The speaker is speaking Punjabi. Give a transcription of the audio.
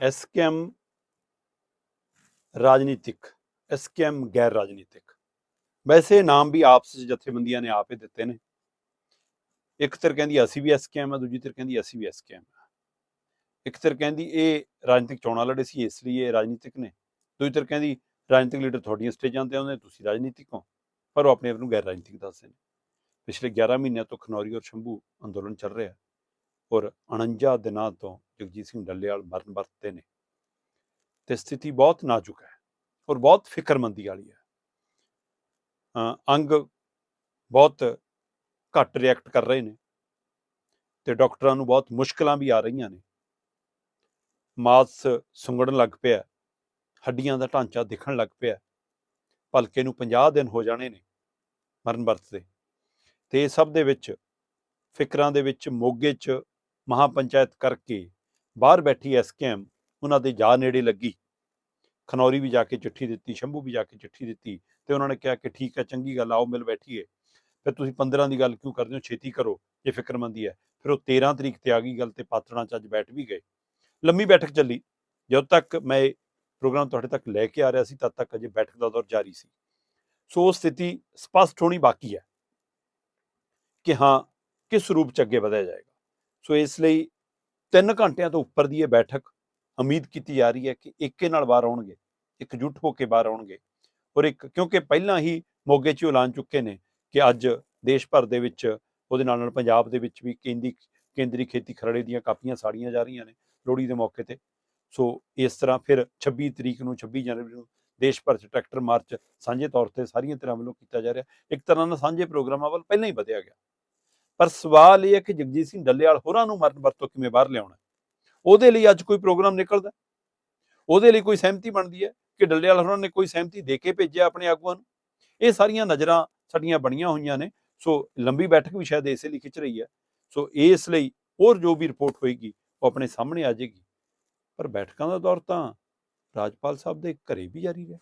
ਐਸਕੇਐਮ ਰਾਜਨੀਤਿਕ ਐਸਕੇਐਮ ਗੈਰ ਰਾਜਨੀਤਿਕ ਵੈਸੇ ਨਾਮ ਵੀ ਆਪਸ ਵਿੱਚ ਜਥੇਬੰਦੀਆਂ ਨੇ ਆਪੇ ਦਿੱਤੇ ਨੇ ਇੱਕ ਧਿਰ ਕਹਿੰਦੀ ਅਸੀਂ ਵੀ ਐਸਕੇਐਮ ਆ ਦੂਜੀ ਧਿਰ ਕਹਿੰਦੀ ਅਸੀਂ ਵੀ ਐਸਕੇਐਮ ਆ ਇੱਕ ਧਿਰ ਕਹਿੰਦੀ ਇਹ ਰਾਜਨੀਤਿਕ ਚੋਣਾਂ ਲੜੇ ਸੀ ਇਸ ਲਈ ਇਹ ਰਾਜਨੀਤਿਕ ਨੇ ਦੂਜੀ ਧਿਰ ਕਹਿੰਦੀ ਰਾਜਨੀਤਿਕ ਲੀਡਰ ਤੁਹਾਡੀਆਂ ਸਟੇਜਾਂ ਤੇ ਆਉਂਦੇ ਤੁਸੀਂ ਰਾਜਨੀਤਿਕ ਹੋ ਪਰ ਉਹ ਆਪਣੇ ਆਪ ਨੂੰ ਗੈਰ ਰਾਜਨੀਤਿਕ ਦੱਸਦੇ ਨੇ ਪਿਛਲੇ 11 ਮਹੀਨਿਆਂ ਤੋਂ ਖਨੌਰੀ ਔਰ ਸ਼ੰਭੂ ਅੰਦੋਲਨ ਚੱਲ ਰਿਹਾ ਔਰ 49 ਦਿਨਾਂ ਤੋਂ ਜਗਜੀਤ ਸਿੰਘ ਡੱਲੇਵਾਲ ਮਰਨ ਵਰਤੇ ਨੇ। ਤੇ ਸਥਿਤੀ ਬਹੁਤ ਨਾਜ਼ੁਕ ਹੈ ਔਰ ਬਹੁਤ ਫਿਕਰਮੰਦੀ ਵਾਲੀ ਹੈ। ਅੰਗ ਬਹੁਤ ਘੱਟ ਰਿਐਕਟ ਕਰ ਰਹੇ ਨੇ ਤੇ ਡਾਕਟਰਾਂ ਨੂੰ ਬਹੁਤ ਮੁਸ਼ਕਲਾਂ ਵੀ ਆ ਰਹੀਆਂ ਨੇ। ਮਾਸ ਸੁੰਗੜਨ ਲੱਗ ਪਿਆ, ਹੱਡੀਆਂ ਦਾ ਢਾਂਚਾ ਦਿਖਣ ਲੱਗ ਪਿਆ, ਭਲਕੇ ਨੂੰ 50 ਦਿਨ ਹੋ ਜਾਣੇ ਨੇ ਮਰਨ ਵਰਤੇ। ਤੇ ਇਹ ਸਭ ਦੇ ਵਿੱਚ, ਫਿਕਰਾਂ ਦੇ ਵਿੱਚ, ਮੋਗੇ 'ਚ ਮਹਾਪੰਚਾਇਤ ਕਰਕੇ ਬਾਹਰ ਬੈਠੀ ਐਸਕੇਐਮ ਉਹਨਾਂ ਦੇ ਜਾ ਨੇੜੇ ਲੱਗੀ ਖਨੌਰੀ ਵੀ ਜਾ ਕੇ ਚਿੱਠੀ ਦਿੱਤੀ ਸ਼ੰਭੂ ਵੀ ਜਾ ਕੇ ਚਿੱਠੀ ਦਿੱਤੀ ਤੇ ਉਹਨਾਂ ਨੇ ਕਿਹਾ ਕਿ ਠੀਕ ਹੈ ਚੰਗੀ ਗੱਲ ਆਓ ਮਿਲ ਬੈਠੀਏ ਫਿਰ ਤੁਸੀਂ 15 ਦੀ ਗੱਲ ਕਿਉਂ ਕਰਦੇ ਹੋ ਛੇਤੀ ਕਰੋ ਜੇ ਫਿਕਰਮੰਦੀ ਹੈ ਫਿਰ ਉਹ 13 ਤਰੀਕ ਤੇ ਆ ਗਈ ਗੱਲ ਤੇ ਪਾਤੜਾਂ 'ਚ ਅੱਜ ਬੈਠ ਵੀ ਗਏ ਲੰਮੀ ਬੈਠਕ ਚੱਲੀ ਜਦੋਂ ਤੱਕ ਮੈਂ ਇਹ ਪ੍ਰੋਗਰਾਮ ਤੁਹਾਡੇ ਤੱਕ ਲੈ ਕੇ ਆ ਰਿਹਾ ਸੀ ਤਦ ਤੱਕ ਅਜੇ ਬੈਠਕ ਦਾ ਦੌਰ ਜਾਰੀ ਸੀ ਸੋ ਉਹ ਸਥਿਤੀ ਸਪਸ਼ਟ ਹੋਣੀ ਬਾਕੀ ਹੈ ਕਿ ਹਾਂ ਕਿਸ ਰੂਪ ਚ ਅੱਗੇ ਵਧਿਆ ਜਾਏਗਾ ਸੋ ਇਸ ਲਈ 3 ਘੰਟਿਆਂ ਤੋਂ ਉੱਪਰ ਦੀ ਇਹ ਬੈਠਕ ਉਮੀਦ ਕੀਤੀ ਜਾ ਰਹੀ ਹੈ ਕਿ ਇੱਕੇ ਨਾਲ ਬਾਹਰ ਆਉਣਗੇ, ਇਕਜੁੱਟ ਹੋ ਕੇ ਬਾਹਰ ਆਉਣਗੇ ਔਰ ਇੱਕ, ਕਿਉਂਕਿ ਪਹਿਲਾਂ ਹੀ ਮੋਗੇ 'ਚ ਐਲਾਨ ਚੁੱਕੇ ਨੇ ਕਿ ਅੱਜ ਦੇਸ਼ ਭਰ ਦੇ ਵਿੱਚ ਉਹਦੇ ਨਾਲ ਨਾਲ ਪੰਜਾਬ ਦੇ ਵਿੱਚ ਵੀ ਕੇਂਦੀ, ਕੇਂਦਰੀ ਖੇਤੀ ਖਰੜੇ ਦੀਆਂ ਕਾਪੀਆਂ ਸਾੜੀਆਂ ਜਾ ਰਹੀਆਂ ਨੇ ਲੋਹੜੀ ਦੇ ਮੌਕੇ ਤੇ। ਸੋ ਇਸ ਤਰ੍ਹਾਂ ਫਿਰ 26 ਤਰੀਕ ਨੂੰ 26 ਜਨਵਰੀ ਨੂੰ ਦੇਸ਼ ਭਰ 'ਚ ਟਰੈਕਟਰ ਮਾਰਚ ਸਾਂਝੇ ਤੌਰ ਤੇ ਸਾਰੀਆਂ ਤਰ੍ਹਾਂ ਵੱਲੋਂ ਕੀਤਾ ਜਾ ਰਿਹਾ। ਇੱਕ ਤਰ੍ਹਾਂ ਨਾਲ ਸਾਂਝੇ ਪ੍ਰੋਗਰਾਮਾਂ ਵੱਲ ਪਹਿਲਾਂ ਹੀ ਵਧਿਆ ਗਿਆ। ਪਰ ਸਵਾਲ ਇਹ ਹੈ ਕਿ ਜਗਜੀਤ ਸਿੰਘ ਡੱਲੇਵਾਲ ਹੋਰਾਂ ਨੂੰ ਮਰਨ ਵਰਤੋਂ ਕਿਵੇਂ ਬਾਹਰ ਲਿਆਉਣਾ? ਉਹਦੇ ਲਈ ਅੱਜ ਕੋਈ ਪ੍ਰੋਗਰਾਮ ਨਿਕਲਦਾ? ਉਹਦੇ ਲਈ ਕੋਈ ਸਹਿਮਤੀ ਬਣਦੀ ਹੈ ਕਿ ਡੱਲੇਵਾਲ ਹੋਰਾਂ ਨੇ ਕੋਈ ਸਹਿਮਤੀ ਦੇ ਕੇ ਭੇਜਿਆ ਆਪਣੇ ਆਗੂਆਂ ਨੂੰ? ਇਹ ਸਾਰੀਆਂ ਨਜ਼ਰਾਂ ਸਾਡੀਆਂ ਬਣੀਆਂ ਹੋਈਆਂ ਨੇ, ਸੋ ਲੰਬੀ ਬੈਠਕ ਵੀ ਸ਼ਾਇਦ ਇਸੇ ਲਈ ਖਿੱਚ ਰਹੀ ਹੈ, ਸੋ ਇਸ ਲਈ ਹੋਰ ਜੋ ਵੀ ਰਿਪੋਰਟ ਹੋਏਗੀ, ਉਹ ਆਪਣੇ ਸਾਹਮਣੇ ਆ ਜਾਏਗੀ। ਪਰ ਬੈਠਕਾਂ ਦਾ ਦੌਰ ਤਾਂ ਰਾਜਪਾਲ ਸਾਹਿਬ ਦੇ ਘਰੇ ਵੀ ਜਾਰੀ ਰਿਹਾ।